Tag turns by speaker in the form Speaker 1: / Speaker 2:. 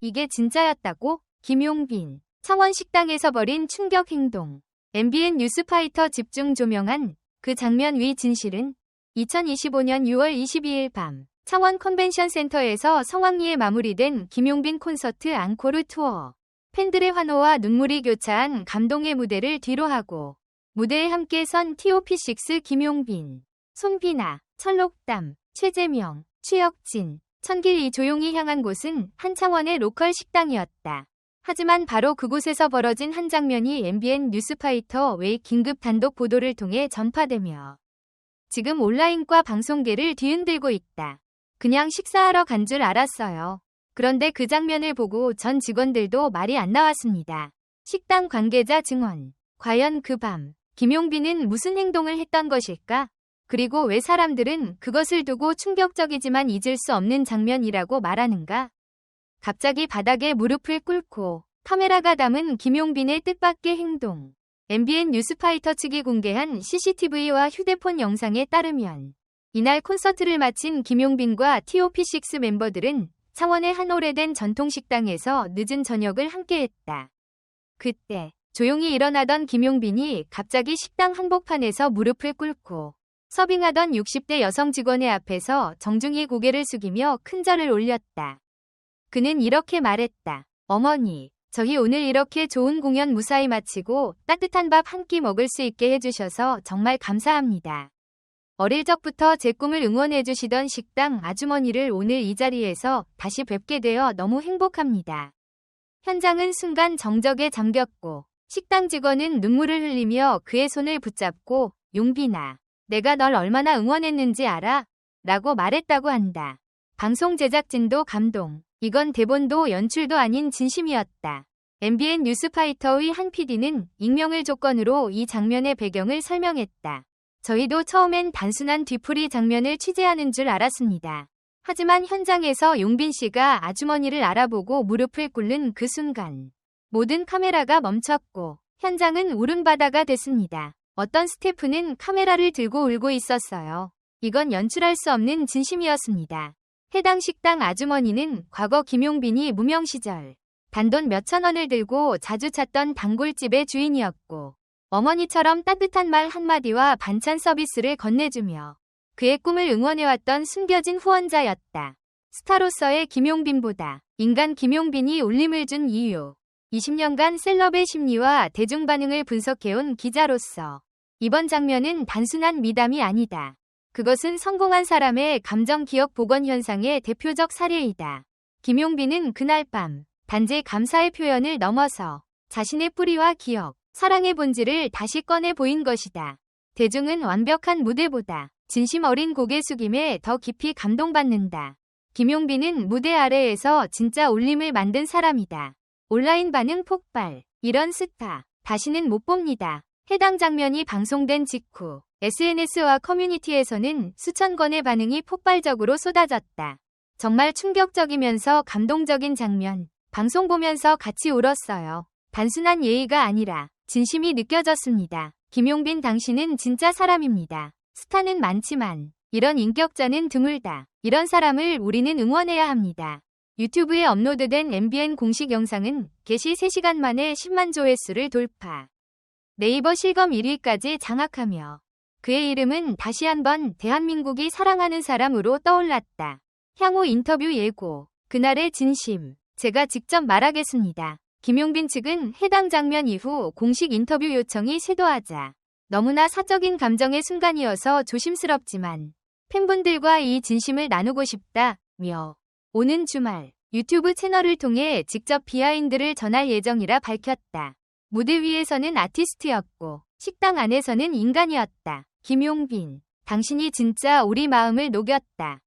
Speaker 1: 이게 진짜였다고? 김용빈. 창원 식당에서 벌인 충격 행동. MBN 뉴스파이터 집중 조명한 그 장면 위 진실은 2025년 6월 22일 밤 창원 컨벤션 센터에서 성황리에 마무리된 김용빈 콘서트 앙코르 투어. 팬들의 환호와 눈물이 교차한 감동의 무대를 뒤로하고 무대에 함께 선 TOP6 김용빈, 손비나, 철록담, 최재명, 최혁진, 천길이 조용히 향한 곳은 한창원의 로컬 식당이었다. 하지만 바로 그곳에서 벌어진 한 장면이 MBN 뉴스파이터 외 긴급 단독 보도를 통해 전파되며 지금 온라인과 방송계를 뒤흔들고 있다. 그냥 식사하러 간 줄 알았어요. 그런데 그 장면을 보고 전 직원들도 말이 안 나왔습니다. 식당 관계자 증언. 과연 그 밤, 김용빈은 무슨 행동을 했던 것일까? 그리고 왜 사람들은 그것을 두고 충격적이지만 잊을 수 없는 장면이라고 말하는가? 갑자기 바닥에 무릎을 꿇고 카메라가 담은 김용빈의 뜻밖의 행동. MBN 뉴스파이터 측이 공개한 CCTV와 휴대폰 영상에 따르면 이날 콘서트를 마친 김용빈과 TOP6 멤버들은 창원의 한 오래된 전통식당에서 늦은 저녁을 함께했다. 그때 조용히 일어나던 김용빈이 갑자기 식당 한복판에서 무릎을 꿇고 서빙하던 60대 여성 직원의 앞에서 정중히 고개를 숙이며 큰 절을 올렸다. 그는 이렇게 말했다. 어머니, 저희 오늘 이렇게 좋은 공연 무사히 마치고 따뜻한 밥 한 끼 먹을 수 있게 해주셔서 정말 감사합니다. 어릴 적부터 제 꿈을 응원해주시던 식당 아주머니를 오늘 이 자리에서 다시 뵙게 되어 너무 행복합니다. 현장은 순간 정적에 잠겼고 식당 직원은 눈물을 흘리며 그의 손을 붙잡고 용빈아, 내가 널 얼마나 응원했는지 알아? 라고 말했다고 한다. 방송 제작진도 감동. 이건 대본도 연출도 아닌 진심이었다. MBN 뉴스파이터의 한 PD는 익명을 조건으로 이 장면의 배경을 설명했다. 저희도 처음엔 단순한 뒤풀이 장면을 취재하는 줄 알았습니다. 하지만 현장에서 용빈 씨가 아주머니를 알아보고 무릎을 꿇는 그 순간 모든 카메라가 멈췄고 현장은 울음바다가 됐습니다. 어떤 스태프는 카메라를 들고 울고 있었어요. 이건 연출할 수 없는 진심이었습니다. 해당 식당 아주머니는 과거 김용빈이 무명 시절 단돈 몇천 원을 들고 자주 찾던 단골집의 주인이었고 어머니처럼 따뜻한 말 한마디와 반찬 서비스를 건네주며 그의 꿈을 응원해왔던 숨겨진 후원자였다. 스타로서의 김용빈보다 인간 김용빈이 울림을 준 이유 20년간 셀럽의 심리와 대중 반응을 분석해온 기자로서 이번 장면은 단순한 미담이 아니다. 그것은 성공한 사람의 감정 기억 복원 현상의 대표적 사례이다. 김용빈은 그날 밤 단지 감사의 표현을 넘어서 자신의 뿌리와 기억, 사랑의 본질을 다시 꺼내 보인 것이다. 대중은 완벽한 무대보다 진심 어린 고개 숙임에 더 깊이 감동받는다. 김용빈은 무대 아래에서 진짜 울림을 만든 사람이다. 온라인 반응 폭발. 이런 스타. 다시는 못 봅니다. 해당 장면이 방송된 직후 SNS와 커뮤니티에서는 수천 건의 반응이 폭발적으로 쏟아졌다. 정말 충격적이면서 감동적인 장면. 방송 보면서 같이 울었어요. 단순한 예의가 아니라 진심이 느껴졌습니다. 김용빈 당신은 진짜 사람입니다. 스타는 많지만 이런 인격자는 드물다. 이런 사람을 우리는 응원해야 합니다. 유튜브에 업로드된 MBN 공식 영상은 게시 3시간 만에 10만 조회수를 돌파. 네이버 실검 1위까지 장악하며 그의 이름은 다시 한번 대한민국이 사랑하는 사람으로 떠올랐다. 향후 인터뷰 예고. 그날의 진심. 제가 직접 말하겠습니다. 김용빈 측은 해당 장면 이후 공식 인터뷰 요청이 쇄도하자 너무나 사적인 감정의 순간이어서 조심스럽지만 팬분들과 이 진심을 나누고 싶다며 오는 주말 유튜브 채널을 통해 직접 비하인드를 전할 예정이라 밝혔다. 무대 위에서는 아티스트였고 식당 안에서는 인간이었다. 김용빈, 당신이 진짜 우리 마음을 녹였다.